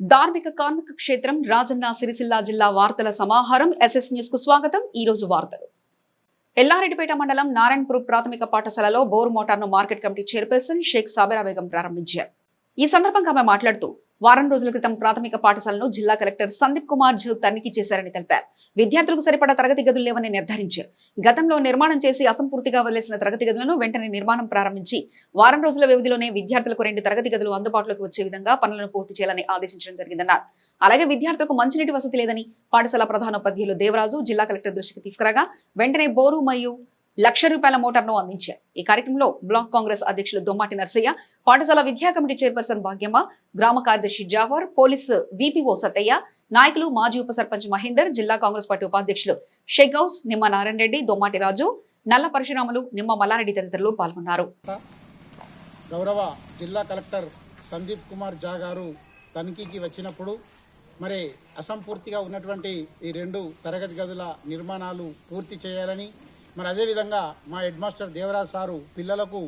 ధార్మిక కార్మిక క్షేత్రం రాజన్న సిరిసిల్ల జిల్లా వార్తల సమాహారం ఎస్ఎస్ న్యూస్కు స్వాగతం. ఈ రోజు వార్తలు. ఎల్లారెడ్డిపేట మండలం నారాయణపూర్ ప్రాథమిక పాఠశాలలో bore మోటార్ను market committee chairperson Shaik Sabera Begum ప్రారంభించారు. ఈ సందర్భంగా ఆమె మాట్లాడుతూ వారం రోజుల క్రితం ప్రాథమిక పాఠశాలను జిల్లా కలెక్టర్ సందీప్ కుమార్ జు తనిఖీ చేశారని తెలిపారు. విద్యార్థులకు సరిపడా తరగతి గదులు లేవని నిర్ధారించారు. గతంలో నిర్మాణం చేసి అసంపూర్తిగా వదిలేసిన తరగతి గదులను వెంటనే నిర్మాణం ప్రారంభించి వారం రోజుల వ్యవధిలోనే విద్యార్థులకు రెండు తరగతి గదులు అందుబాటులోకి వచ్చే విధంగా పనులను పూర్తి చేయాలని ఆదేశించడం జరిగిందన్నారు. అలాగే విద్యార్థులకు మంచినీటి వసతి లేదని పాఠశాల ప్రధానోపాధ్యాయులు దేవరాజు జిల్లా కలెక్టర్ దృష్టికి తీసుకురాగా వెంటనే బోరు మరియు లక్ష రూపాయల మోటార్ను అందించారు. ఈ కార్యక్రమంలో బ్లాక్ కాంగ్రెస్ అధ్యక్షులు దొమ్మాటి నర్సయ్య పాఠశాల విద్యా కమిటీ చైర్పర్సన్ భాగ్యమ్మ గ్రామ కార్యదర్శి జావర్ పోలీసు విపిఓ సత్తయ్య నాయకులు మాజీ ఉప సర్పంచ్ మహేందర్ జిల్లా కాంగ్రెస్ పార్టీ ఉపాధ్యక్షులు షేక్ గౌస్ నిమ్మ నారాయణ రెడ్డి దొమ్మాటి రాజు నల్ల పరశురాములు నిమ్మ మల్లారెడ్డి తదితరులు పాల్గొన్నారు. గౌరవ జిల్లా కలెక్టర్ సందీప్ కుమార్ జా గారు తనిఖీకి వచ్చినప్పుడు మరి అసంపూర్తిగా ఉన్నటువంటి ఈ రెండు తరగతి గదుల నిర్మాణాలు పూర్తి చేయాలని మరి అదేవిధంగా మా హెడ్ మాస్టర్ దేవరాజ్ సారు పిల్లలకు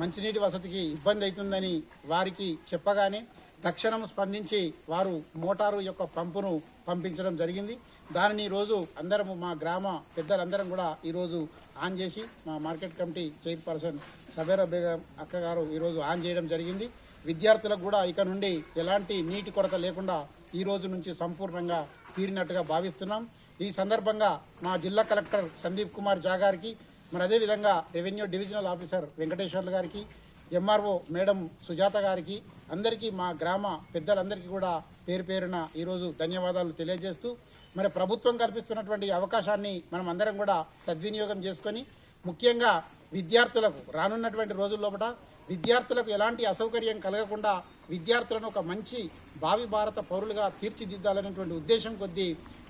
మంచినీటి వసతికి ఇబ్బంది అవుతుందని వారికి చెప్పగానే తక్షణం స్పందించి వారు మోటారు యొక్క పంపును పంపించడం జరిగింది. దానిని ఈరోజు అందరము మా గ్రామ పెద్దలందరం కూడా ఈరోజు ఆన్ చేసి మా market committee chairperson Sabera Begum అక్కగారు ఈరోజు ఆన్ చేయడం జరిగింది. విద్యార్థులకు కూడా ఇక నుండి ఎలాంటి నీటి కొరత లేకుండా ఈ రోజు నుంచి సంపూర్ణంగా తీరినట్టుగా భావిస్తున్నాం. ఈ సందర్భంగా మా జిల్లా కలెక్టర్ సందీప్ కుమార్ జా గారికి మరి అదేవిధంగా రెవెన్యూ డివిజనల్ ఆఫీసర్ వెంకటేశ్వర్లు గారికి ఎంఆర్ఓ మేడం సుజాత గారికి అందరికీ మా గ్రామ పెద్దలందరికీ కూడా పేరు పేరున ఈరోజు ధన్యవాదాలు తెలియజేస్తూ మరి ప్రభుత్వం కల్పిస్తున్నటువంటి అవకాశాన్ని మనం అందరం కూడా సద్వినియోగం చేసుకొని ముఖ్యంగా విద్యార్థులకు రానున్నటువంటి రోజుల్లోపట విద్యార్థులకు ఎలాంటి అసౌకర్యం కలగకుండా విద్యార్థులను ఒక మంచి భావి భారత పౌరులుగా తీర్చిదిద్దాలనేటువంటి ఉద్దేశం కొద్దీ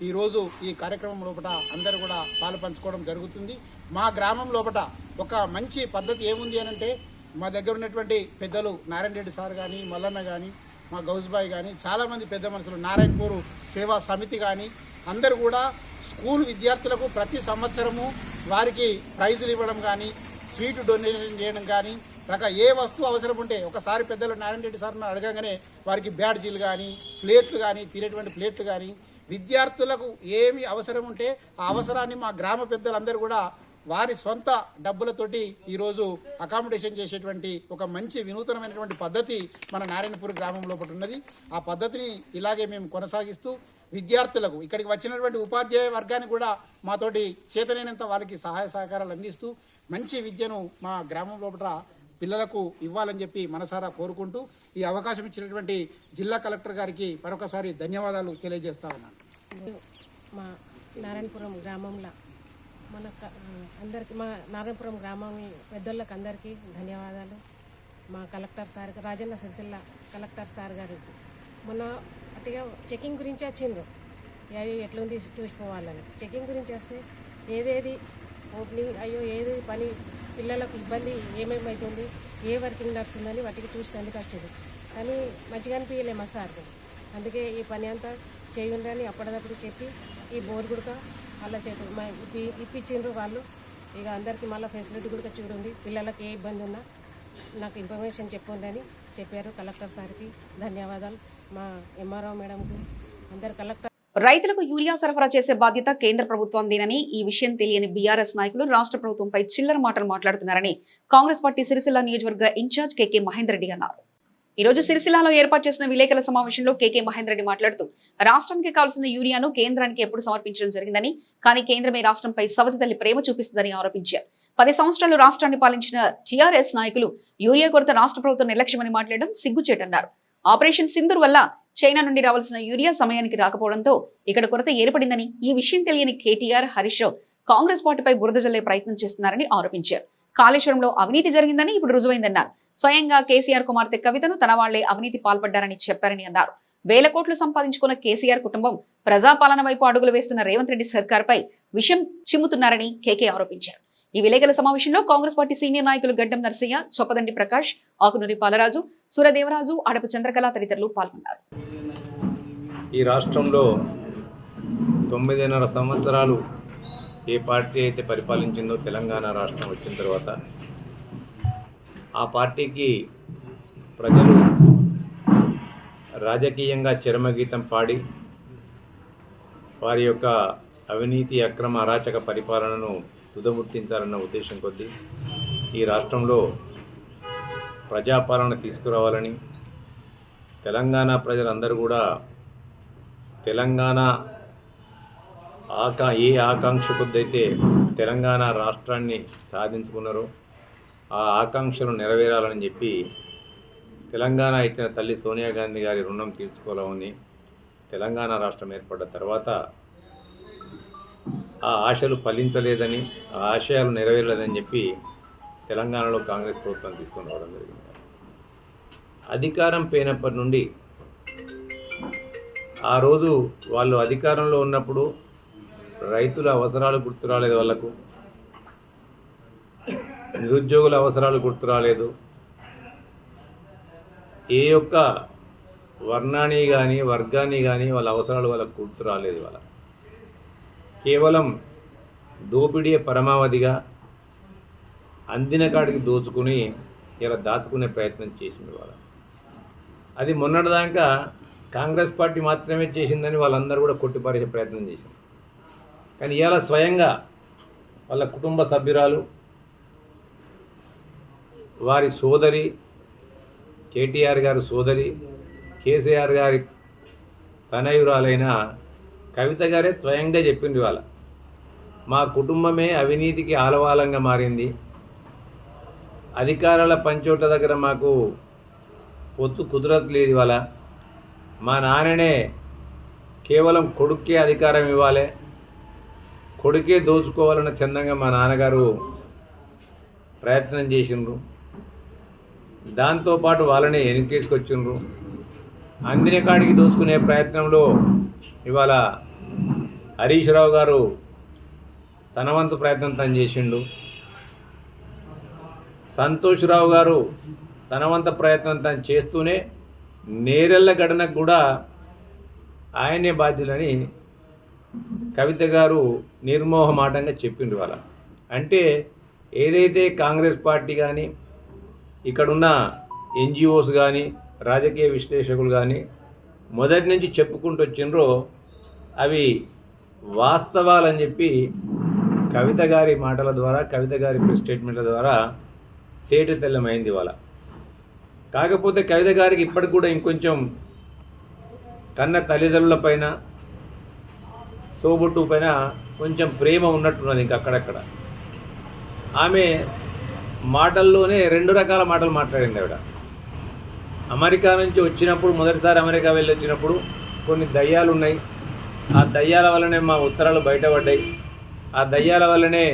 ఈరోజు ఈ కార్యక్రమం లోపల అందరూ కూడా పాలు పంచుకోవడం జరుగుతుంది. మా గ్రామం లోపల ఒక మంచి పద్ధతి ఏముంది అని అంటే మా దగ్గర ఉన్నటువంటి పెద్దలు నారాయణ రెడ్డి సార్ కానీ మల్లన్న కానీ మా గౌజ్బాయ్ కానీ చాలామంది పెద్ద మనుషులు నారాయణపూర్ సేవా సమితి కానీ అందరూ కూడా స్కూల్ విద్యార్థులకు ప్రతి సంవత్సరము వారికి ప్రైజులు ఇవ్వడం కానీ స్వీట్ డొనేషన్ చేయడం కానీ రక ఏ వస్తువు అవసరం ఉంటే ఒకసారి పెద్దలు నారాయణ రెడ్డి సార్ని అడగగానే వారికి బ్యాడ్జీలు కానీ ప్లేట్లు కానీ తినేటువంటి ప్లేట్లు కానీ విద్యార్థులకు ఏమి అవసరం ఉంటే ఆ అవసరాన్ని మా గ్రామ పెద్దలందరూ కూడా వారి సొంత డబ్బులతోటి ఈరోజు అకామిడేషన్ చేసేటువంటి ఒక మంచి వినూతనమైనటువంటి పద్ధతి మన నారాయణపూర్ గ్రామం లోపల ఉన్నది. ఆ పద్ధతిని ఇలాగే మేము కొనసాగిస్తూ విద్యార్థులకు ఇక్కడికి వచ్చినటువంటి ఉపాధ్యాయ వర్గానికి కూడా మాతోటి చేతనైనంత వాళ్ళకి సహాయ సహకారాలు అందిస్తూ మంచి విద్యను మా గ్రామం లోపల పిల్లలకు ఇవ్వాలని చెప్పి మనసారా కోరుకుంటూ ఈ అవకాశం ఇచ్చినటువంటి జిల్లా కలెక్టర్ గారికి మరొకసారి ధన్యవాదాలు తెలియజేస్తా ఉన్నాను. మా నారాయణపురం గ్రామంలో మన అందరికీ మా నారాయణపురం గ్రామం పెద్దోళ్ళకి అందరికీ ధన్యవాదాలు. మా collector sir Rajanna Sircilla collector sir గారికి మొన్న అటుగా చెకింగ్ గురించి వచ్చిండ్రు. అయ్యో ఎట్లుంది చూసిపోవాలని. చెకింగ్ గురించి వస్తే ఏదేది ఓపెనింగ్ అయ్యో ఏది పని పిల్లలకు ఇబ్బంది ఏమేమి అవుతుంది ఏ వర్కింగ్ నడుస్తుందని వాటికి చూసినందుకు వచ్చింది. కానీ మంచిగా అనిపించలే మా సార్కు. అందుకే ఈ పని అంతా చేయండి అప్పటిదప్పుడు చెప్పి ఈ బోర్ గుడక అలా చేతి ఇప్పి ఇప్పించిండ్రు వాళ్ళు. ఇక అందరికీ మళ్ళీ ఫెసిలిటీ కూడా చూడండి పిల్లలకు ఏ ఇబ్బంది ఉన్నా నాకు ఇన్ఫర్మేషన్ చెప్పండి చెప్పారు కలెక్టర్ సార్కి. ధన్యవాదాలు మా ఎంఆర్ఓ మేడంకు. అందరు కలెక్టర్ రైతులకు యూరియా సరఫరా చేసే బాధ్యత కేంద్ర ప్రభుత్వందేనని ఈ విషయం తెలియని బీఆర్ఎస్ నాయకులు రాష్ట్ర ప్రభుత్వంపై చిల్లర మాటలు మాట్లాడుతున్నారని కాంగ్రెస్ పార్టీ సిరిసిల్ల నియోజకవర్గ ఇన్ఛార్జ్ కేకే మహేందర్ రెడ్డి అన్నారు. ఈ రోజు సిరిసిల్లాలో ఏర్పాటు చేసిన విలేకరుల సమావేశంలో కేకే మహేందర్ రెడ్డి మాట్లాడుతూ రాష్ట్రానికి కావాల్సిన యూరియాను కేంద్రానికి ఎప్పుడు సమర్పించడం జరిగిందని కానీ కేంద్రమే రాష్ట్రంపై సవతి తల్లి ప్రేమ చూపిస్తుందని ఆరోపించారు. పది సంవత్సరాలు రాష్ట్రాన్ని పాలించిన టీఆర్ఎస్ నాయకులు యూరియా కొరత రాష్ట్ర ప్రభుత్వం నిర్లక్ష్యమని మాట్లాడడం సిగ్గుచేటన్నారు. ఆపరేషన్ సింధూర్ వల్ల చైనా నుండి రావాల్సిన యూరియా సమయానికి రాకపోవడంతో ఇక్కడ కొరత ఏర్పడిందని ఈ విషయం తెలియని కేటీఆర్ హరీష్ కాంగ్రెస్ పార్టీపై బురద జల్లే ప్రయత్నం చేస్తున్నారని ఆరోపించారు. కాళేశ్వరంలో అవినీతి జరిగిందని ఇప్పుడు రుజువైందన్నారు. స్వయంగా కేసీఆర్ కుమార్తె కవితను తన వాళ్ళే అవినీతి పాల్పడ్డారని చెప్పారని అన్నారు. వేల కోట్లు సంపాదించుకున్న కేసీఆర్ కుటుంబం ప్రజాపాలన వైపు అడుగులు వేస్తున్న రేవంత్ రెడ్డి సర్కార్పై విషం చిమ్ముతున్నారని కేకే ఆరోపించారు. ఈ విలేకరుల సమావేశంలో కాంగ్రెస్ పార్టీ సీనియర్ నాయకులు గడ్డం నరసయ్య చొప్పదండి ప్రకాష్ ఆకునూరి పాలరాజు సూరదేవరాజు అడపు చంద్రకళ తదితరులు పాల్గొన్నారు. ఈ రాష్ట్రంలో తొమ్మిదిన్నర సంవత్సరాలు ఏ పార్టీ అయితే పరిపాలించిందో తెలంగాణ రాష్ట్రం వచ్చిన తర్వాత ఆ పార్టీకి ప్రజలు రాజకీయంగా చరమగీతం పాడి వారి యొక్క అవినీతి అక్రమ అరాచక పరిపాలనను తుదముట్టించాలన్న ఉద్దేశం కొద్దీ ఈ రాష్ట్రంలో ప్రజాపాలన తీసుకురావాలని తెలంగాణ ప్రజలందరూ కూడా తెలంగాణ ఆకా ఏ ఆకాంక్ష కొద్దైతే తెలంగాణ రాష్ట్రాన్ని సాధించుకున్నారో ఆ ఆకాంక్షలు నెరవేరాలని చెప్పి తెలంగాణ ఇచ్చిన తల్లి సోనియా గాంధీ గారి రుణం తీర్చుకోవాలని తెలంగాణ రాష్ట్రం ఏర్పడ్డ తర్వాత ఆ ఆశలు ఫలించలేదని ఆ ఆశయాలు నెరవేరలేదని చెప్పి తెలంగాణలో కాంగ్రెస్ ప్రభుత్వం తీసుకొని రావడం జరిగింది. అధికారం పోయినప్పటి నుండి ఆ రోజు వాళ్ళు అధికారంలో ఉన్నప్పుడు రైతుల అవసరాలు గుర్తు రాలేదు వాళ్ళకు. నిరుద్యోగుల అవసరాలు గుర్తు రాలేదు. ఏ యొక్క వర్ణాన్ని కానీ వర్గాన్ని కానీ వాళ్ళ అవసరాలు వాళ్ళకు గుర్తు రాలేదు వాళ్ళ కేవలం దోపిడీ పరమావధిగా అందిన కాడికి దోచుకుని ఇలా దాచుకునే ప్రయత్నం చేసింది వాళ్ళ. అది మొన్నటిదాకా కాంగ్రెస్ పార్టీ మాత్రమే చేసిందని వాళ్ళందరూ కూడా కొట్టిపారేసే ప్రయత్నం చేసింది. కానీ ఇవాళ స్వయంగా వాళ్ళ కుటుంబ సభ్యురాలు వారి సోదరి కేటీఆర్ గారి సోదరి కేసీఆర్ గారి తనయురాలైన కవిత గారే స్వయంగా చెప్పింది వాళ్ళ మా కుటుంబమే అవినీతికి ఆలవాలంగా మారింది. అధికారాల పంచోట దగ్గర మాకు పొత్తు కుదరట్లేదు ఇవాళ. మా నాన్ననే కేవలం కొడుక్కే అధికారం ఇవ్వాలి. కొడుకే దోచుకోవాలన్న చందంగా మా నాన్నగారు ప్రయత్నం చేసిండ్రు. దాంతోపాటు వాళ్ళని వెనకేసుకొచ్చిండ్రు అందిన కాడికి దోచుకునే ప్రయత్నంలో ఇవాళ హరీష్ రావు గారు తన వంతు ప్రయత్నం తను చేసిండు. సంతోష్ రావు గారు తన వంత ప్రయత్నం తను చేస్తూనే నేరెళ్ళ గడనకు కూడా ఆయనే బాధ్యులని కవిత గారు నిర్మోహమాటంగా చెప్పిండు వాళ్ళ అంటే ఏదైతే కాంగ్రెస్ పార్టీ కానీ ఇక్కడున్న ఎన్జిఓస్ కానీ రాజకీయ విశ్లేషకులు కానీ మొదటి నుంచి చెప్పుకుంటూ వచ్చిండ్రో అవి వాస్తవాలని చెప్పి కవిత గారి మాటల ద్వారా కవిత గారి స్టేట్మెంట్ల ద్వారా తేట తెల్లమైంది వాళ్ళ కాకపోతే కవిత గారికి ఇప్పటికి కూడా ఇంకొంచెం కన్న తల్లిదండ్రుల పైన తోబుట్టు పైన కొంచెం ప్రేమ ఉన్నట్టున్నది ఇంకా అక్కడక్కడ. ఆమె మాటల్లోనే రెండు రకాల మాటలు మాట్లాడింది ఆవిడ. అమెరికా నుంచి వచ్చినప్పుడు మొదటిసారి అమెరికా వెళ్ళి వచ్చినప్పుడు కొన్ని దయ్యాలు ఉన్నాయి. ఆ దయ్యాల వల్లనే మా ఉత్తరాలు బయటపడ్డాయి. ఆ దయ్యాల వల్లనే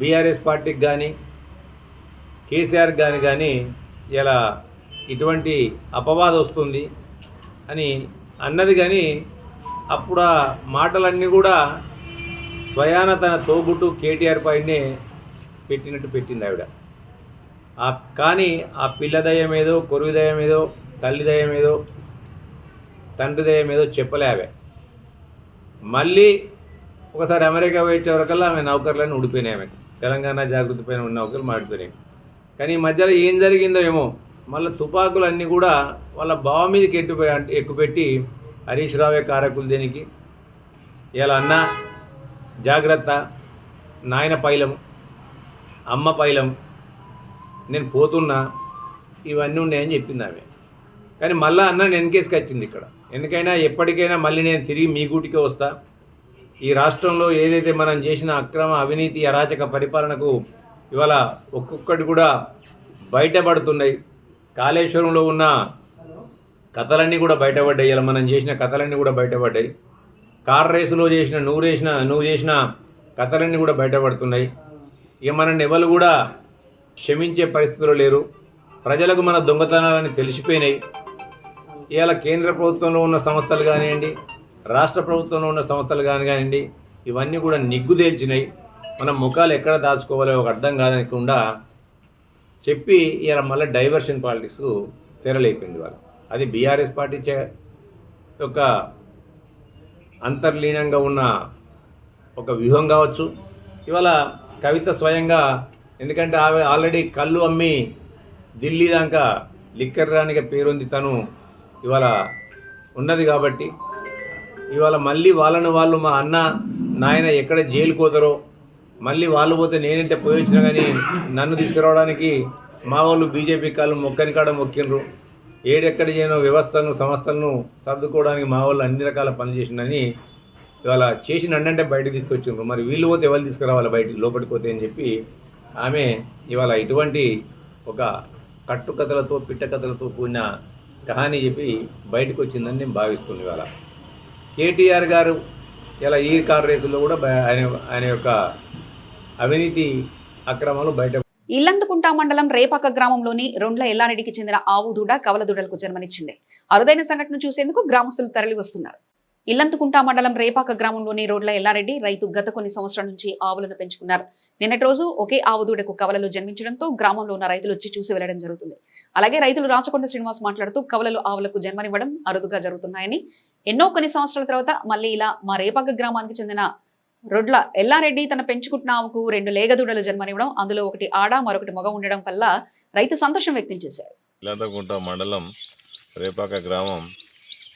బీఆర్ఎస్ పార్టీకి కానీ కేసీఆర్ కానీ కానీ ఇలా ఇటువంటి అపవాదం వస్తుంది అని అన్నది కానీ అప్పుడు ఆ మాటలన్నీ కూడా స్వయాన తన తోబుట్టు కేటీఆర్ పైనే పెట్టినట్టు పెట్టింది ఆవిడ. ఆ కానీ ఆ పిల్ల దయ్యం ఏదో కొరువు దయ్యం ఏదో తల్లి దయ్యం ఏదో తండ్రి దయ్యం ఏదో చెప్పలేవే. మళ్ళీ ఒకసారి అమెరికా వచ్చే వరకల్లా ఆమె నౌకర్లను ఉడిపోయినాయి ఆమె తెలంగాణ జాగృతి పైన ఉన్న నౌకర్లు మాడిపోయినాయి కానీ ఈ మధ్యలో ఏం జరిగిందో ఏమో మళ్ళీ తుపాకులన్నీ కూడా వాళ్ళ బావ మీదకి ఎట్టుపోయి ఎక్కుపెట్టి హరీష్ రావే కారకులు దేనికి? ఇలా అన్న జాగ్రత్త నాయన పైలం అమ్మ పైలం నేను పోతున్నా ఇవన్నీ ఉన్నాయని చెప్పింది ఆమె. కానీ మళ్ళీ అన్న వెనకేసుకు వచ్చింది ఇక్కడ. ఎందుకైనా ఎప్పటికైనా మళ్ళీ నేను తిరిగి మీ గూటికే వస్తా. ఈ రాష్ట్రంలో ఏదైతే మనం చేసిన అక్రమ అవినీతి అరాచక పరిపాలనకు ఇవాళ ఒక్కొక్కటి కూడా బయటపడుతున్నాయి. కాళేశ్వరంలో ఉన్న కథలన్నీ కూడా బయటపడ్డాయి. ఇలా మనం చేసిన కథలన్నీ కూడా బయటపడ్డాయి. కార్ రేసులో చేసిన నువ్వు చేసిన నువ్వు చేసిన కథలన్నీ కూడా బయటపడుతున్నాయి. ఇక మనల్ని ఎవరు కూడా క్షమించే పరిస్థితులు లేరు. ప్రజలకు మన దొంగతనాలని తెలిసిపోయినాయి. ఇవాళ కేంద్ర ప్రభుత్వంలో ఉన్న సంస్థలు కానివ్వండి రాష్ట్ర ప్రభుత్వంలో ఉన్న సంస్థలు కాని కానివ్వండి ఇవన్నీ కూడా నిగ్గు తేల్చినాయి మన ముఖాలు ఎక్కడ దాచుకోవాలో ఒక అర్థం కాదనకుండా చెప్పి ఇలా మళ్ళీ డైవర్షన్ పాలిటిక్స్ తెరలేపింది వాళ్ళు. అది బీఆర్ఎస్ పార్టీ చే యొక్క అంతర్లీనంగా ఉన్న ఒక వ్యూహం కావచ్చు. ఇవాళ కవిత స్వయంగా ఎందుకంటే ఆమె ఆల్రెడీ కళ్ళు అమ్మి ఢిల్లీ దాకా లిక్కర్ రాణిగా పేరుంది తను. ఇవాళ ఉన్నది కాబట్టి ఇవాళ మళ్ళీ వాళ్ళని వాళ్ళు మా అన్న నాయన ఎక్కడ జైలు పోతారో మళ్ళీ వాళ్ళు పోతే నేనంటే పోయి వచ్చినా కానీ నన్ను తీసుకురావడానికి మా వాళ్ళు బీజేపీ కాళ్ళు మొక్కని కాడ మొక్కిండ్రు. ఏడెక్కడ చేయను వ్యవస్థలను సంస్థలను సర్దుకోవడానికి మా వాళ్ళు అన్ని రకాల పనులు చేసిండని ఇవాళ చేసిన అంటే బయటకు తీసుకొచ్చిండ్రు. మరి వీళ్ళు పోతే ఎవరు తీసుకురావాలి బయటికి? లోపలికి పోతే అని చెప్పి ఆమె ఇవాళ ఇటువంటి ఒక కట్టుకథలతో పిట్టకథలతో కూడిన కహాని చెప్పి బయటకు వచ్చిందని నేను భావిస్తుంది ఇవాళ. కేటీఆర్ గారు ఇలా ఈ కార్ రేసుల్లో కూడా ఆయన ఆయన యొక్క అవినీతి అక్రమాలు బయట ఇల్లందుకుంట మండలం రేపాక గ్రామంలోని రొండ్ల ఎల్లారెడ్డికి చెందిన ఆవు దూడ కవల దూడలకు జన్మనిచ్చింది. అరుదైన సంఘటన చూసేందుకు గ్రామస్తులు తరలి వస్తున్నారు ఇల్లంతుకుంట మండలం రేపాక గ్రామంలోని రోడ్ల ఎల్లారెడ్డి రైతు గత కొన్ని సంవత్సరాల నుంచి ఆవులను పెంచుకున్నారు. నిన్నటి రోజు ఒకే ఆవు దూడకు కవలలు జన్మించడంతో గ్రామంలో ఉన్న రైతులు వచ్చి చూసి వెళ్ళడం జరుగుతుంది. అలాగే రైతులు రాచకొండ శ్రీనివాస్ మాట్లాడుతూ కవలలు ఆవులకు జన్మనివ్వడం అరుదుగా జరుగుతున్నాయని. ఎన్నో కొన్ని సంవత్సరాల తర్వాత మళ్ళీ ఇలా మా రేపాక గ్రామానికి చెందిన రొడ్ల ఎల్లారెడ్డి తన పెంచుకుంటున్న ఆవుకు రెండు లేగదూడలు జన్మనివ్వడం అందులో ఒకటి ఆడ మరొకటి మగ ఉండడం వల్ల రైతు సంతోషం వ్యక్తం చేశారు. మండలం రేపాక గ్రామం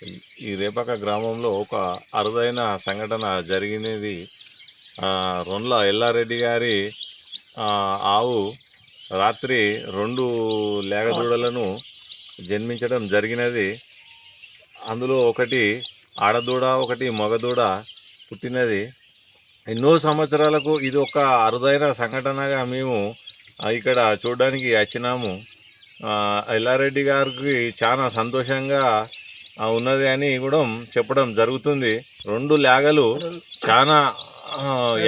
ఈ- రేపక రేపాక గ్రామంలో ఒక అరుదైన సంఘటన జరిగినది. ఆ, రొండ్ల ఎల్లారెడ్డి గారి ఆవు రాత్రి రెండు లేగదూడలను జన్మించడం జరిగినది. అందులో ఒకటి ఆడదూడ ఒకటి మగదూడ పుట్టినది. ఎన్నో సంవత్సరాలకు ఇది ఒక అరుదైన సంఘటనగా మేము ఇక్కడ చూడడానికి వచ్చినాము. ఎల్లారెడ్డి గారికి చాలా సంతోషంగా ఉన్నది అని కూడా చెప్పడం జరుగుతుంది. రెండు లేగలు చాలా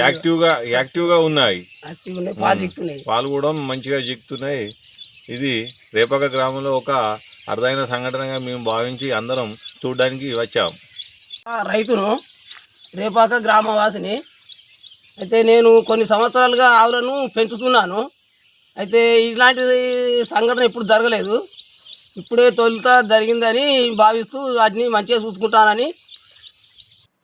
యాక్టివ్గా యాక్టివ్గా ఉన్నాయి. పాలు కూడా మంచిగా జిక్కుతున్నాయి. ఇది రేపక గ్రామంలో ఒక అరుదైన సంఘటనగా మేము భావించి అందరం చూడడానికి వచ్చాం. రైతును రేపాక గ్రామవాసిని అయితే నేను కొన్ని సంవత్సరాలుగా ఆవులను పెంచుతున్నాను. అయితే ఇలాంటి సంఘటన ఎప్పుడు జరగలేదు. ఇప్పుడే తొలుత జరిగిందని భావిస్తూ వాటిని మంచిగా చూసుకుంటానని.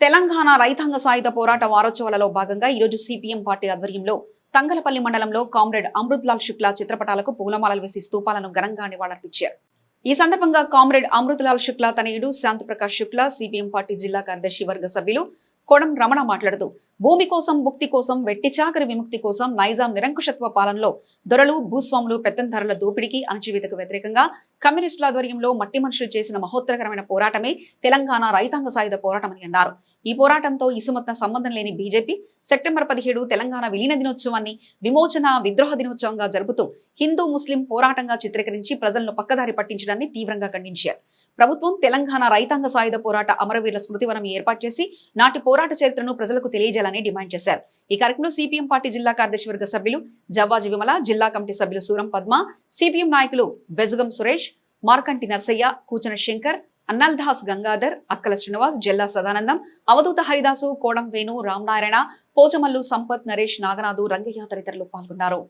తెలంగాణ రైతాంగ సాయుధ పోరాట వారోత్సవాలలో భాగంగా ఈరోజు సిపిఎం పార్టీ ఆధ్వర్యంలో తంగలపల్లి మండలంలో కామ్రేడ్ అమృత్లాల్ శుక్లా చిత్రపటాలకు పూలమాలలు వేసి స్తూపాలను ఘనంగా నివాళులర్పించారు. ఈ సందర్భంగా కామ్రేడ్ అమృతలాల్ శుక్లా తనయుడు శాంతప్రకాష్ శుక్లా సిపిఎం పార్టీ జిల్లా కార్యదర్శి వర్గ సభ్యులు కోడం రమణ మాట్లాడుతూ భూమి కోసం ముక్తి కోసం వెట్టి చాకరి విముక్తి కోసం నైజాం నిరంకుశత్వ పాలనలో దొరలు భూస్వాములు పెత్తంధరల దోపిడీకి అణచివేతకు వ్యతిరేకంగా కమ్యూనిస్టుల ఆధ్వర్యంలో మట్టి మనుషులు చేసిన మహోత్తరకరమైన పోరాటమే తెలంగాణ రైతాంగ సాయుధ పోరాటమని అన్నారు. ఈ పోరాటంతో ఇసుమత్న సంబంధం లేని బీజేపీ సెప్టెంబర్ పదిహేడు తెలంగాణ విలీన దినోత్సవాన్ని విమోచన విద్రోహ దినోత్సవంగా జరుపుతూ హిందూ ముస్లిం పోరాటంగా చిత్రీకరించి ప్రజలను పక్కదారి పట్టించడాన్ని తీవ్రంగా ఖండించారు. ప్రభుత్వం తెలంగాణ రైతాంగ సాయుధ పోరాట అమరవీరుల స్మృతివనం ఏర్పాటు చేసి నాటి పోరాట చరిత్రను ప్రజలకు తెలియజేయాలని డిమాండ్ చేశారు. ఈ కార్యక్రమంలో సిపిఎం పార్టీ జిల్లా కార్యదర్శి వర్గ సభ్యులు జవ్వాజి విమల జిల్లా కమిటీ సభ్యులు సూరం పద్మ సిపిఎం నాయకులు బెజగం సురేష్ మార్కంటి నర్సయ్య కూచన శంకర్ అన్నల్దాస్ గంగాధర్ అక్కల శ్రీనివాస్ జల్లా సదానందం అవధూత హరిదాసు కోడం వేణు రామనారాయణ పోచమల్లు సంపత్ నరేష్ నాగనాథు రంగయ్య తదితరులు పాల్గొన్నారు.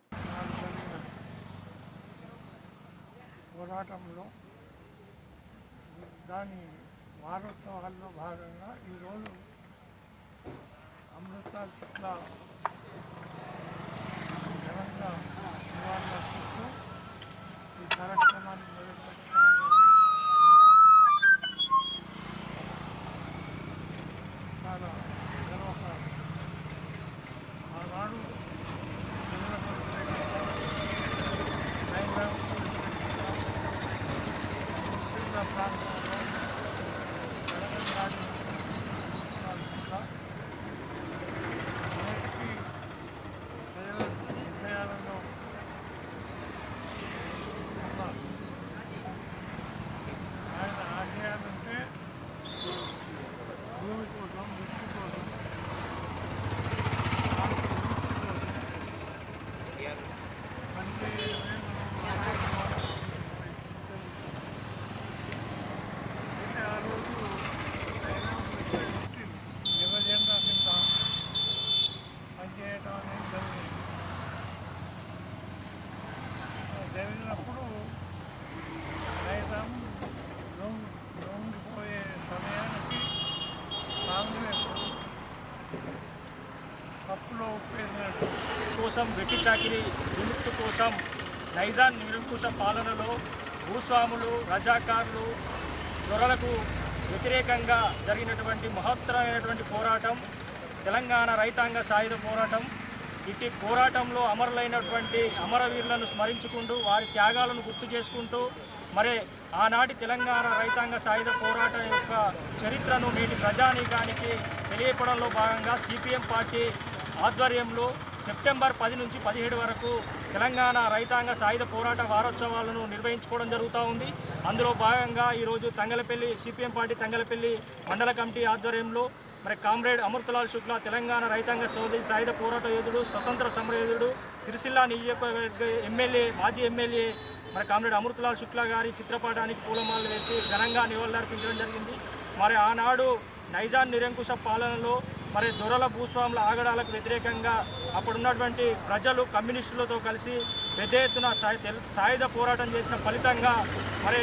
పోరాటంలో దాని వారోత్సవాల్లో భాగంగా ఈరోజు అమృత్సర్ ఘనంగా నివాళులర్పిస్తూ ఈ మొదలుపెట్టాము చాలా గర్వకారం ఆనాడు ప్రజలకు వ్యతిరేకంగా నైజాం సిరిసిల్ల ప్రాంతంలో తెలంగాణ రాష్ట్రంలో నేటికి ప్రజల హృదయాలలో ఉన్న ఆయన ఆశయాలంటే భూమి కోసం వృత్తి కోసం ఆర్థిక వృత్తి కోసం పనిచేయడమే మనం అయితే ఆ రోజు యువ జెండా కింద పనిచేయటం అనేది జరిగింది జరిగినప్పుడు నైజాం లొంగి లొంగిపోయే సమయానికి కాంగ్రెస్ పప్పులో ఉప్పేసినట్టు కోసం వెట్టి చాకిరి విముక్తి కోసం నైజాన్ నిరంకుశ పాలనలో భూస్వాములు రజాకారులు దొరలకు వ్యతిరేకంగా జరిగినటువంటి మహత్తరమైనటువంటి పోరాటం తెలంగాణ రైతాంగ సాయుధ పోరాటం. ఇట్టి పోరాటంలో అమరులైనటువంటి అమరవీరులను స్మరించుకుంటూ వారి త్యాగాలను గుర్తు చేసుకుంటూ మరి ఆనాటి తెలంగాణ రైతాంగ సాయుధ పోరాటం యొక్క చరిత్రను నేటి ప్రజానీకానికి తెలియపడంలో భాగంగా సిపిఎం పార్టీ ఆధ్వర్యంలో సెప్టెంబర్ పది నుంచి పదిహేడు వరకు తెలంగాణ రైతాంగ సాయుధ పోరాట వారోత్సవాలను నిర్వహించుకోవడం జరుగుతూ ఉంది. అందులో భాగంగా ఈరోజు తంగలపల్లి సిపిఎం పార్టీ తంగలపల్లి మండల కమిటీ ఆధ్వర్యంలో మరి కామ్రేడ్ అమృతలాల్ శుక్లా తెలంగాణ రైతాంగ సోదరి సాయుధ పోరాట యోధుడు స్వతంత్ర సమరయోధుడు సిరిసిల్ల నియోజకవర్గ ఎమ్మెల్యే మాజీ ఎమ్మెల్యే మరి కామ్రేడ్ అమృతలాల్ శుక్లా గారి చిత్రపటానికి పూలమాలలు వేసి ఘనంగా నివాళులర్పించడం జరిగింది. మరి ఆనాడు నైజాన్ నిరంకుశ పాలనలో మరి దొరల భూస్వాముల ఆగడాలకు వ్యతిరేకంగా అప్పుడున్నటువంటి ప్రజలు కమ్యూనిస్టులతో కలిసి పెద్ద ఎత్తున సాయుధ పోరాటం చేసిన ఫలితంగా మరి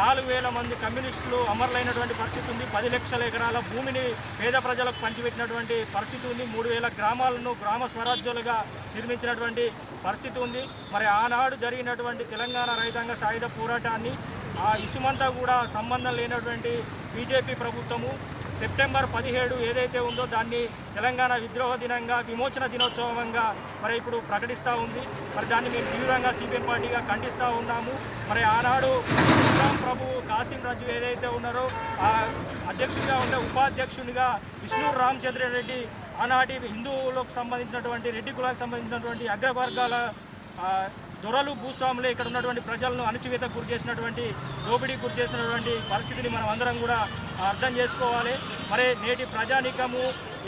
నాలుగు వేల మంది కమ్యూనిస్టులు అమరులైనటువంటి పరిస్థితి ఉంది. పది లక్షల ఎకరాల భూమిని పేద ప్రజలకు పంచిపెట్టినటువంటి పరిస్థితి ఉంది. మూడు వేల గ్రామాలను గ్రామ స్వరాజ్యాలుగా నిర్మించినటువంటి పరిస్థితి ఉంది. మరి ఆనాడు జరిగినటువంటి తెలంగాణ రైతాంగ సాయుధ పోరాటాన్ని ఆ ఇసుమంతా కూడా సంబంధం లేనటువంటి బీజేపీ ప్రభుత్వము సెప్టెంబర్ పదిహేడు ఏదైతే ఉందో దాన్ని తెలంగాణ విద్రోహ దినంగా విమోచన దినోత్సవంగా మరి ఇప్పుడు ప్రకటిస్తూ ఉంది. మరి దాన్ని మేము తీవ్రంగా సిపిఎం పార్టీగా ఖండిస్తూ ఉన్నాము. మరి ఆనాడు ఇస్లాం ప్రభు కాసిం రాజు ఏదైతే ఉన్నారో ఆ అధ్యక్షుడిగా ఉండే ఉపాధ్యక్షునిగా విష్ణు రామచంద్ర రెడ్డి ఆనాటి హిందువులకు సంబంధించినటువంటి రెడ్డి కులాలకు సంబంధించినటువంటి అగ్రవర్గాల దొరలు భూస్వాములు ఇక్కడ ఉన్నటువంటి ప్రజలను అణచివేత గురి చేసినటువంటి దోపిడీ గురి చేసినటువంటి పరిస్థితిని మనం అందరం కూడా అర్థం చేసుకోవాలి. మరి నేటి ప్రజానీకము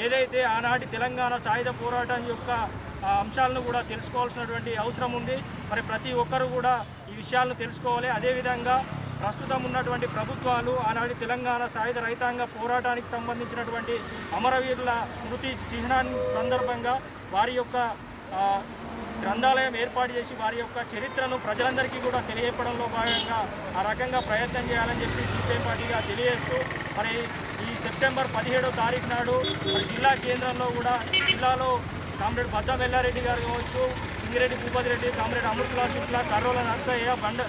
ఏదైతే ఆనాటి తెలంగాణ సాయుధ పోరాటం యొక్క అంశాలను కూడా తెలుసుకోవాల్సినటువంటి అవసరం ఉంది. మరి ప్రతి ఒక్కరు కూడా ఈ విషయాలను తెలుసుకోవాలి. అదేవిధంగా ప్రస్తుతం ఉన్నటువంటి ప్రభుత్వాలు ఆనాటి తెలంగాణ సాయుధ రైతాంగ పోరాటానికి సంబంధించినటువంటి అమరవీరుల స్మృతి చిహ్నాన్ని సందర్భంగా వారి యొక్క గ్రంథాలయం ఏర్పాటు చేసి వారి యొక్క చరిత్రను ప్రజలందరికీ కూడా తెలియపడంలో భాగంగా ఆ రకంగా ప్రయత్నం చేయాలని చెప్పి సిపిఐ పార్టీగా తెలియజేస్తూ మరి ఈ సెప్టెంబర్ పదిహేడో తారీఖు నాడు జిల్లా కేంద్రంలో కూడా జిల్లాలో కామ్రేడ్ బద్దా ఎల్లారెడ్డి గారు కావచ్చు సింగిరెడ్డి భూపతి రెడ్డి కామ్రేడ్ అమృతలా శుక్లా కర్రోల నర్సయ్య బండ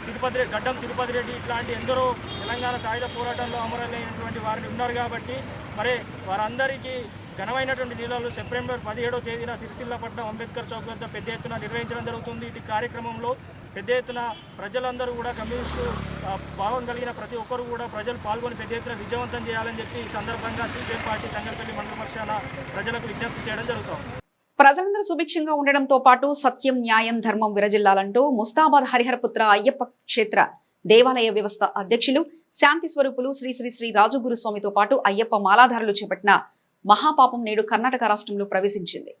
తిరుపతి రెడ్డి గడ్డం తిరుపతి రెడ్డి ఇట్లాంటి ఎందరో తెలంగాణ సాయుధ పోరాటంలో అమరులైనటువంటి వారిని ఉన్నారు కాబట్టి మరి వారందరికీ ఘనమైనటువంటి నీళ్ళు సెప్టెంబర్ పదిహేడవ తేదీన సిరిసిల్లపట్నం అంబేద్కర్ చౌక్ వద్ద పెద్ద ఎత్తున నిర్వహించడం జరుగుతుంది. ఇటు కార్యక్రమంలో పెద్ద ఎత్తున ప్రజలందరూ కూడా కమ్యూనిస్టు భావం కలిగిన ప్రతి ఒక్కరు కూడా ప్రజలు పాల్గొని పెద్ద ఎత్తున విజయవంతం చేయాలని చెప్పి ఈ సందర్భంగా సిపిఎం పార్టీ తంగల్పల్లి మండల పక్షాన ప్రజలకు విజ్ఞప్తి చేయడం జరుగుతుంది. ప్రజలందరూ సుభిక్షంగా ఉండడంతో పాటు సత్యం న్యాయం ధర్మం విరజిల్లాలంటూ ముస్తాబాద్ హరిహరపుత్ర అయ్యప్ప క్షేత్ర దేవాలయ వ్యవస్థ అధ్యక్షులు శాంతి స్వరూపులు శ్రీ శ్రీ శ్రీ రాజుగురుస్వామితో పాటు అయ్యప్ప మాలాధారులు చేపట్టిన మహాపాపం నేడు కర్ణాటక రాష్ట్రంలో ప్రవేశించింది.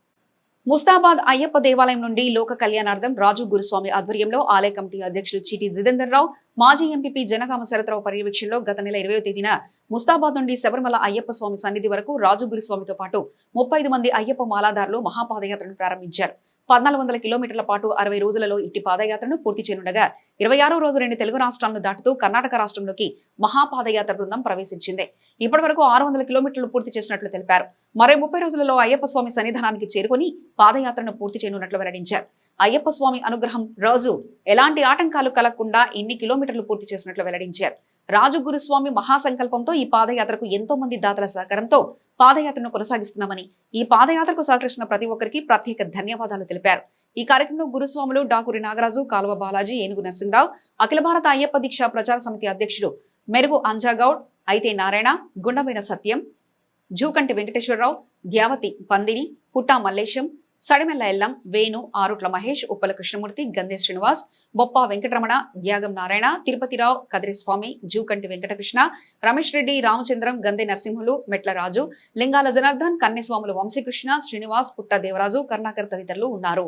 ముస్తాబాద్ అయ్యప్ప దేవాలయం నుండి లోక కళ్యాణార్థం రాజు గురుస్వామి ఆధ్వర్యంలో ఆలయ కమిటీ అధ్యక్షులు చిటి జితేందర్ రావు మాజీ ఎంపీపీ జనగామ శరత్రావు పర్యవేక్షణలో గత నెల ఇరవై తేదీన ముస్తాబాద్ నుండి శబరిమల అయ్యప్ప స్వామి సన్నిధి వరకు రాజు గురుస్వామితో పాటు ముప్పై మంది అయ్యప్ప మాలాదారులు మహాపాదయాత్రను ప్రారంభించారు. పద్నాలుగు వందల కిలోమీటర్ల పాటు అరవై రోజులలో ఇట్టి పాదయాత్రను పూర్తి చేయనుండగా ఇరవై ఆరో రోజు రెండు తెలుగు రాష్ట్రాలను దాటుతూ కర్ణాటక రాష్ట్రంలోకి మహాపాదయాత్ర బృందం ప్రవేశించింది. ఇప్పటి వరకు ఆరు వందల కిలోమీటర్లు పూర్తి చేసినట్లు తెలిపారు. మరో ముప్పై రోజులలో అయ్యప్ప స్వామి సన్నిధానానికి చేరుకుని పాదయాత్రను పూర్తి చేయనున్నట్లు వెల్లడించారు. అయ్యప్ప స్వామి అనుగ్రహం రోజు ఎలాంటి ఆటంకాలు కలగకుండా ఇన్ని కిలోమీటర్లు పూర్తి చేసినట్లు వెల్లడించారు. రాజు గురుస్వామి మహాసంకల్పంతో ఈ పాదయాత్రకు ఎంతో మంది దాతల సహకారంతో పాదయాత్రను కొనసాగిస్తున్నామని ఈ పాదయాత్రకు సహకరిస్తున్న ప్రతి ఒక్కరికి ప్రత్యేక ధన్యవాదాలు తెలిపారు. ఈ కార్యక్రమంలో గురుస్వాములు డాకూరి నాగరాజు కాలువ బాలాజీ ఏనుగు నరసింహరావు అఖిల భారత అయ్యప్ప దీక్ష ప్రచార సమితి అధ్యక్షుడు మెరుగు అంజాగౌడ్ అయితే నారాయణ గుండమైన సత్యం జూకంటి వెంకటేశ్వరరావు ద్యావతి పందిని పుట్టా మల్లేశం సడిమెల్ల ఎల్లం వేణు ఆరుట్ల మహేష్ ఉప్పల కృష్ణమూర్తి గంధే శ్రీనివాస్ బొప్ప వెంకటరమణ త్యాగం నారాయణ తిరుపతిరావు కదిరిస్వామి జూకంటి వెంకటకృష్ణ రమేష్ రెడ్డి రామచంద్రం గంధే నరసింహులు మెట్ల రాజు లింగాల జనార్దన్ కన్యస్వాములు వంశీకృష్ణ శ్రీనివాస్ పుట్ట దేవరాజు కర్ణాకర్ తదితరులు ఉన్నారు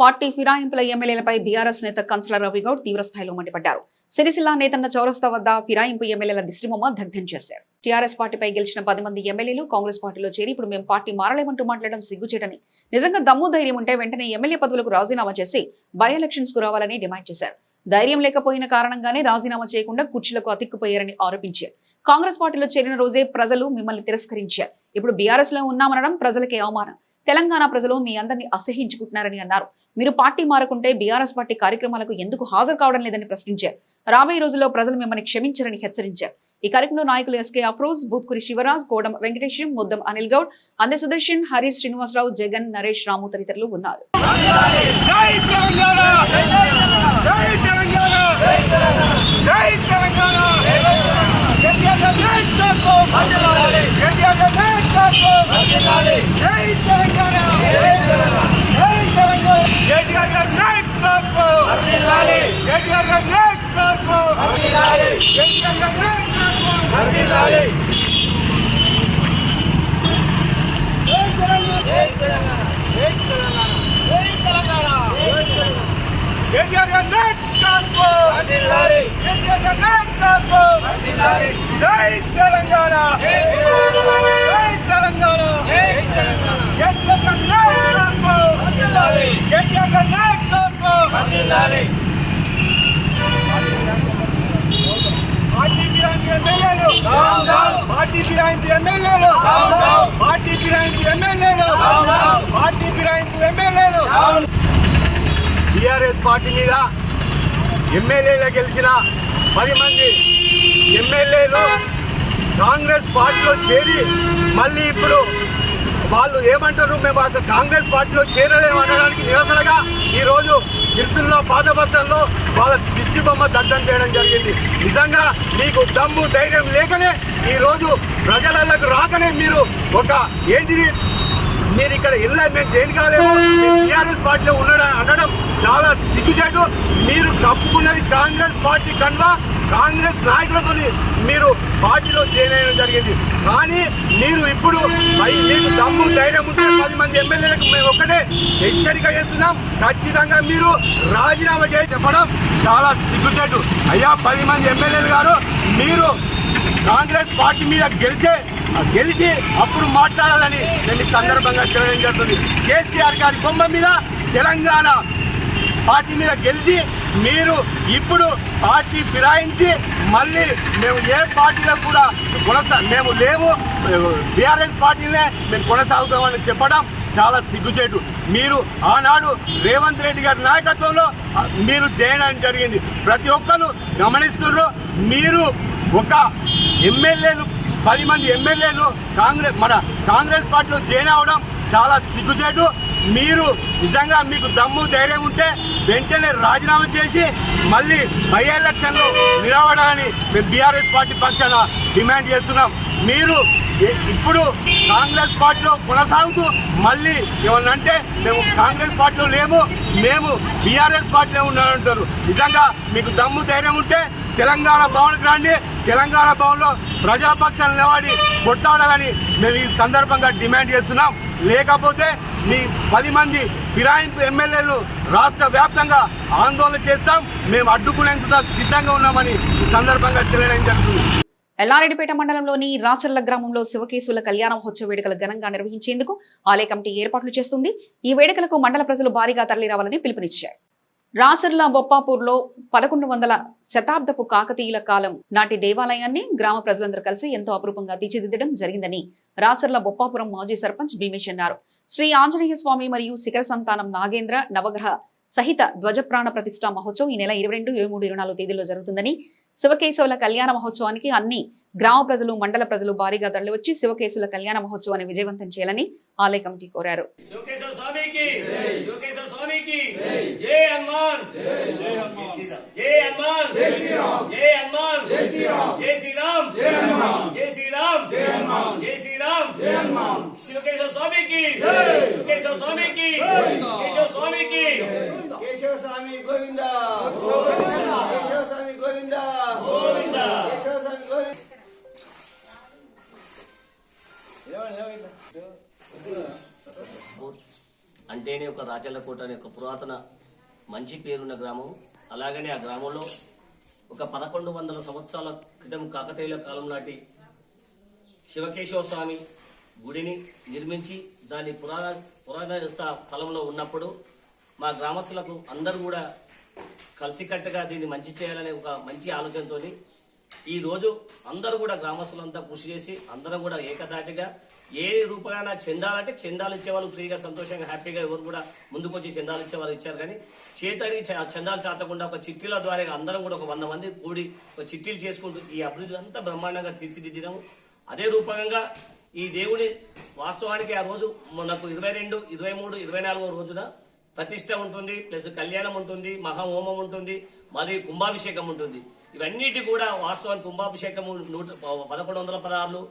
పార్టీ ఫిరాయింపుల ఎమ్మెల్యేలపై బీఆర్ఎస్ నేత కంచల రవిగౌడ్ తీవ్రస్థాయిలో మండిపడ్డారు. సిరిసిల్ల నేతన్న చౌరస్తా వద్ద ఫిరాయింపు ఎమ్మెల్యేల దిష్టిబొమ్మ దగ్ధం చేశారు. టీఆర్ఎస్ పార్టీపై గెలిచిన పది మంది ఎమ్మెల్యేలు కాంగ్రెస్ పార్టీలో చేరి ఇప్పుడు మేము పార్టీ మారలేమంటూ మాట్లాడడం సిగ్గుచేటని. నిజంగా దమ్ము ధైర్యం ఉంటే వెంటనే ఎమ్మెల్యే పదవులకు రాజీనామా చేసి బై ఎలక్షన్స్కు రావాలని డిమాండ్ చేశారు. ధైర్యం లేకపోయిన కారణంగానే రాజీనామా చేయకుండా కుర్చీలకు అతిక్కుపోయారని ఆరోపించారు. కాంగ్రెస్ పార్టీలో చేరిన రోజే ప్రజలు మిమ్మల్ని తిరస్కరించారు. ఇప్పుడు బీఆర్ఎస్లో ఉన్నామనడం ప్రజలకే అవమానం. తెలంగాణ ప్రజలు మీ అందరినీ అసహించుకుంటున్నారని అన్నారు మీరు పార్టీ మారకుంటే బీఆర్ఎస్ పార్టీ కార్యక్రమాలకు ఎందుకు హాజరు కావడం లేదని ప్రశ్నించారు రాబోయే రోజుల్లో ప్రజలు మిమ్మల్ని క్షమించారని హెచ్చరించారు ఈ కార్యక్రమంలో నాయకులు ఎస్కే అఫ్రోజ్ బూత్కురి శివరాజ్ కోడం వెంకటేశం ముద్దం అనిల్ గౌడ్ అందె సుదర్శన్ హరీష్ శ్రీనివాసరావు జగన్ నరేష్ రాము తదితరులు ఉన్నారు జై తెలంగాణ జై తెలంగాణ జై తెలంగాణ కేటీఆర్ గారి నాయకత్వం కేటీఆర్ గారి నాయకత్వం జై తెలంగాణ జై తెలంగాణ కేటీఆర్ గారి నాయకత్వం కేటీఆర్ గారి నాయకత్వం కేటీఆర్ గారి నాయకత్వం కేటీఆర్ గారి నాయకత్వం కేటీఆర్ గారి నాయకత్వం జై తెలంగాణ జై తెలంగాణ కేటీఆర్ గారి నాయకత్వం కేటీఆర్ గారి నాయకత్వం పార్టీ ఫిరాయింపు ఎమ్మెల్యేలు. పార్టీ ఫిరాయింపు ఎమ్మెల్యేలు. పార్టీ ఫిరాయింపు ఎమ్మెల్యేలు. పార్టీ ఫిరాయింపు ఎమ్మెల్యేలు. టిఆర్ఎస్ పార్టీ మీద ఎమ్మెల్యేలు గెలిచిన పది మంది ఎమ్మెల్యేలు కాంగ్రెస్ పార్టీలో చేరి మళ్ళీ ఇప్పుడు వాళ్ళు ఏమంటారు? మేము అసలు కాంగ్రెస్ పార్టీలో చేరలేము అనడానికి నిరసనగా ఈరోజు సిరిసిల్లో పాత బస్సుల్లో వాళ్ళ దిష్టి బొమ్మ దగ్ధం చేయడం జరిగింది. నిజంగా మీకు దమ్ము ధైర్యం లేకనే ఈరోజు ప్రజలకు రాకనే మీరు ఒక ఏంటిది? మీరు ఇక్కడ వెళ్ళలేదు మేము జైన్ కాలేదు టీఆర్ఎస్ పార్టీలో ఉండడం అనడం చాలా సిగ్గుచేటు. మీరు కప్పుకున్నది కాంగ్రెస్ పార్టీ కన్నా కాంగ్రెస్ నాయకులతో మీరు పార్టీలో జాయిన్ అయ్యడం జరిగింది. కానీ మీరు ఇప్పుడు మీకు దమ్ము ధైర్యం ఉంటే పది మంది ఎమ్మెల్యేలకు మేము ఒక్కటే హెచ్చరిక చేస్తున్నాం. ఖచ్చితంగా మీరు రాజీనామా చేసి చెప్పడం చాలా సిగ్గుచేటు. అయ్యా పది మంది ఎమ్మెల్యేలు గారు మీరు కాంగ్రెస్ పార్టీ మీద గెలిచే గెలిచి అప్పుడు మాట్లాడాలని నేను సందర్భంగా తెలియడం జరుగుతుంది కేసీఆర్ గారి బొమ్మ మీద తెలంగాణ పార్టీ మీద గెలిచి మీరు ఇప్పుడు పార్టీ ఫిరాయించి మళ్ళీ మేము ఏ పార్టీలో కూడా కొనసా మేము లేము. బీఆర్ఎస్ పార్టీలే మేము కొనసాగుతామని చెప్పడం చాలా సిగ్గుచేటు. మీరు ఆనాడు రేవంత్ రెడ్డి గారి నాయకత్వంలో మీరు చేయడం జరిగింది. ప్రతి ఒక్కరు గమనిస్తున్నారు. మీరు ఒక ఎమ్మెల్యేలు పది మంది ఎమ్మెల్యేలు కాంగ్రెస్ మన కాంగ్రెస్ పార్టీలో జాయిన్ అవ్వడం చాలా సిగ్గుచేటు. మీరు నిజంగా మీకు దమ్ము ధైర్యం ఉంటే వెంటనే రాజీనామా చేసి మళ్ళీ బై ఎలక్షన్లో నిలబడాలని మేము బీఆర్ఎస్ పార్టీ పక్షాన డిమాండ్ చేస్తున్నాం. మీరు ఇప్పుడు కాంగ్రెస్ పార్టీలో కొనసాగుతూ మళ్ళీ ఏమన్నంటే మేము కాంగ్రెస్ పార్టీలో లేము మేము బీఆర్ఎస్ పార్టీలో ఉన్నామంటారు. నిజంగా మీకు దమ్ము ధైర్యం ఉంటే తెలంగాణ భవన్కి రండి. తెలంగాణ భవన్లో ప్రజల పక్షాన్ని నిలబడి కొట్టాడాలని మేము ఈ సందర్భంగా డిమాండ్ చేస్తున్నాం. లేకపోతే మీ పది మంది ఫిరాయింపు ఎమ్మెల్యేలు రాష్ట్ర వ్యాప్తంగా ఆందోళన చేస్తాం. మేము అడ్డుకునేందుకు సిద్ధంగా ఉన్నామని ఈ సందర్భంగా తెలియడం జరుగుతుంది. ఎల్లారెడ్డిపేట మండలంలోని రాచర్ల గ్రామంలో శివకేశుల కళ్యాణ మహోత్సవ వేడుకలు ఘనంగా నిర్వహించేందుకు ఆలయ కమిటీ ఏర్పాట్లు చేస్తుంది. ఈ వేడుకలకు మండల ప్రజలు భారీగా తరలిరావాలని పిలుపునిచ్చారు. రాచర్ల బొప్పాపూర్లో పదకొండు వందల శతాబ్దపు కాకతీయుల కాలం నాటి దేవాలయాన్ని గ్రామ ప్రజలందరూ కలిసి ఎంతో అపురూపంగా తీర్చిదిద్దడం జరిగిందని రాచర్ల బొప్పాపురం మాజీ సర్పంచ్ భీమేష్ అన్నారు. శ్రీ ఆంజనేయ స్వామి మరియు శిఖర సంతానం నాగేంద్ర నవగ్రహ సహిత ధ్వజప్రాణ ప్రతిష్ఠా మహోత్సవం ఈ నెల ఇరవై రెండు ఇరవై మూడు ఇరవై నాలుగు తేదీల్లో జరుగుతుందని శివకేశవుల కళ్యాణ మహోత్సవానికి అన్ని గ్రామ ప్రజలు మండల ప్రజలు భారీగా తరలివచ్చి శివకేశవుల కళ్యాణ మహోత్సవాన్ని విజయవంతం చేయాలని ఆలయ కమిటీ కోరారు. శివకేశవ స్వామికి శివకేశవ స్వామికి జై హనుమాన్ జై హనుమాన్ జై శ్రీరామ్ జై హనుమాన్ జై శ్రీరామ్ జై శ్రీరామ్ జై హనుమాన్ జై శ్రీరామ్ జై హనుమాన్ జై శ్రీరామ్ జై హనుమాన్ శివకేశవ స్వామికి శివకేశవ స్వామికి కేశవ స్వామికి కేశవ స్వామి గోవింద కేశవ స్వామి గోవింద అంటేనే ఒక రాచల్లకోట అనే ఒక పురాతన మంచి పేరున్న గ్రామం. అలాగనే ఆ గ్రామంలో ఒక పదకొండు వందల సంవత్సరాల క్రితం కాకతీయుల కాలం నాటి శివకేశవ స్వామి గుడిని నిర్మించి దాని పురాణ పురాణ స్థలంలో ఉన్నప్పుడు మా గ్రామస్తులకు అందరూ కూడా కలిసికట్టుగా దీన్ని మంచి చేయాలనే ఒక మంచి ఆలోచనతో ఈ రోజు అందరూ కూడా గ్రామస్తులంతా కృషి చేసి అందరం కూడా ఏకదాటిగా ఏ రూపంగా చందాలంటే చందాలు ఇచ్చేవాళ్ళు ఫ్రీగా సంతోషంగా హ్యాపీగా ఎవరు కూడా ముందుకొచ్చి చందాలు ఇచ్చేవారు ఇచ్చారు. కానీ చేతడి చందాలు చాచకుండా ఒక చిట్టీల ద్వారా అందరం కూడా ఒక వంద మంది కూడి ఒక చిట్టీలు చేసుకుంటూ ఈ అభివృద్ధి అంతా బ్రహ్మాండంగా తీర్చిదిద్దినాము అదే రూపంగా ఈ దేవుడి వాస్తవానికి ఆ రోజు మనకు ఇరవై రెండు ఇరవై మూడు ఇరవై నాలుగో రోజున ప్రతిష్ట ఉంటుంది ప్లస్ కళ్యాణం ఉంటుంది మహాహోమం ఉంటుంది మరియు కుంభాభిషేకం ఉంటుంది. ఇవన్నిటి కూడా వాస్తవానికి కుంభాభిషేకము నూట పదకొండు వందల పదహారులు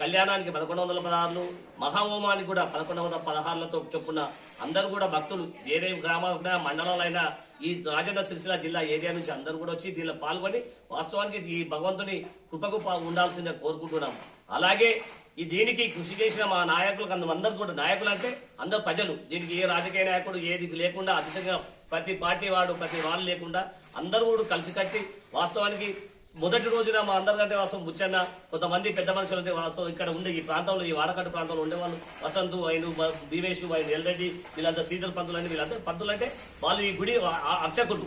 కళ్యాణానికి పదకొండు వందల పదహారులు మహాహోమానికి కూడా పదకొండు వందల పదహారులతో చొప్పున అందరూ కూడా భక్తులు వేరే గ్రామాలైనా మండలాలైనా ఈ రాజన్న సిరిసిల్ల జిల్లా ఏరియా నుంచి అందరూ కూడా వచ్చి దీనిలో పాల్గొని వాస్తవానికి ఈ భగవంతుని కృపకు ఉండాల్సిందే కోరుకుంటున్నాం. అలాగే ఈ దీనికి కృషి చేసిన మా నాయకులకు అందరూ కూడా నాయకులు అంటే అందరు ప్రజలు. దీనికి ఏ రాజకీయ నాయకుడు ఏది లేకుండా అధికంగా ప్రతి పార్టీ వాడు ప్రతి వాళ్ళు లేకుండా అందరూ కూడా కలిసికట్టి వాస్తవానికి మొదటి రోజున మా అందరికంటే వాస్తవం బుచ్చన్న కొంతమంది పెద్ద మనుషులు అంటే వాస్తవం ఇక్కడ ఉండే ఈ ప్రాంతంలో ఈ వాడకట్టు ప్రాంతంలో ఉండేవాళ్ళు. వసంతు ఆయన భీమేష్ ఆయన ఎల్రెడ్డి వీళ్ళంతా శ్రీధర్ పంతులు అని వీళ్ళంతా పంతులు అంటే వాళ్ళు ఈ గుడి అర్చకులు.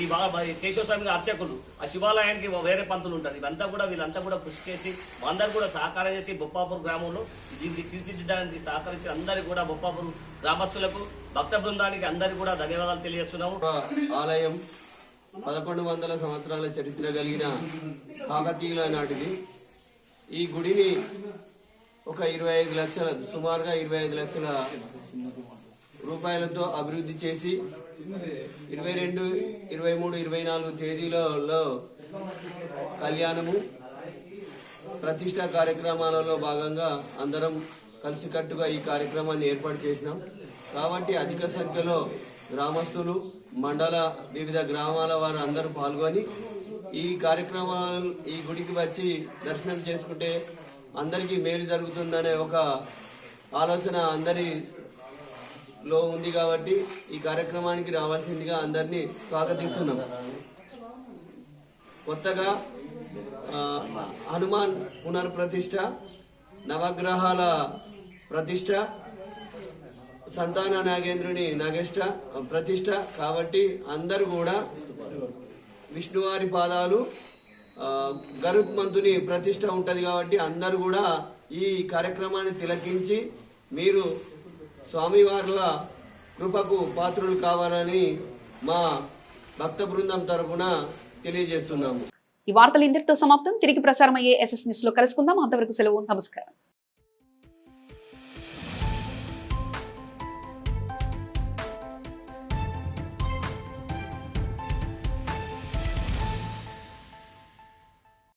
ఈ కేశవస్వామి కేశవ అర్చకులు. ఆ శివాలయానికి వేరే పంతులు ఉంటారు. ఇవంతా కూడా వీళ్ళంతా కూడా కృషి చేసి మా అందరూ కూడా సహకారం చేసి బొప్పాపూర్ గ్రామంలో దీన్ని తీర్చిదిద్దడానికి సహకరించి అందరికీ కూడా బొప్పాపూర్ గ్రామస్తులకు భక్త బృందానికి అందరికీ కూడా ధన్యవాదాలు తెలియజేస్తున్నాము. ఆలయం పదకొండు వందల సంవత్సరాల చరిత్ర కలిగిన కాకతీయుల నాటిది. ఈ గుడిని ఒక ఇరవై ఐదు లక్షల సుమారుగా ఇరవై ఐదు లక్షల రూపాయలతో అభివృద్ధి చేసి ఇరవై రెండు ఇరవై మూడు ఇరవై నాలుగు తేదీలలో కళ్యాణము ప్రతిష్టా కార్యక్రమాలలో భాగంగా అందరం కలిసికట్టుగా ఈ కార్యక్రమాన్ని ఏర్పాటు చేసినాం. కాబట్టి అధిక సంఖ్యలో గ్రామస్తులు మండల వివిధ గ్రామాల వారు అందరూ పాల్గొని ఈ కార్యక్రమాలు ఈ గుడికి వచ్చి దర్శనం చేసుకుంటే అందరికీ మేలు జరుగుతుందనే ఒక ఆలోచన అందరిలో ఉంది కాబట్టి ఈ కార్యక్రమానికి రావాల్సిందిగా అందరినీ స్వాగతిస్తున్నాం. కొత్తగా హనుమాన్ పునర్ప్రతిష్ట నవగ్రహాల ప్రతిష్ట సంతాన నాగేంద్రుని నాగేష్ట ప్రతిష్ట కాబట్టి అందరూ కూడా విష్ణువారి పాదాలు గరుత్మంతుని ప్రతిష్ట ఉంటుంది కాబట్టి అందరూ కూడా ఈ కార్యక్రమాన్ని తిలకించి మీరు స్వామివార్ల కృపకు పాత్రులు కావాలని మా భక్త బృందం తరపున తెలియజేస్తున్నాము. ఈ వార్తలు ఇంతటితో సమాప్తం. తిరిగి ప్రసారం అయ్యే ఎస్ఎస్ న్యూస్లో కలుసుకుందాం. అంతవరకు సెలవు. నమస్కారం.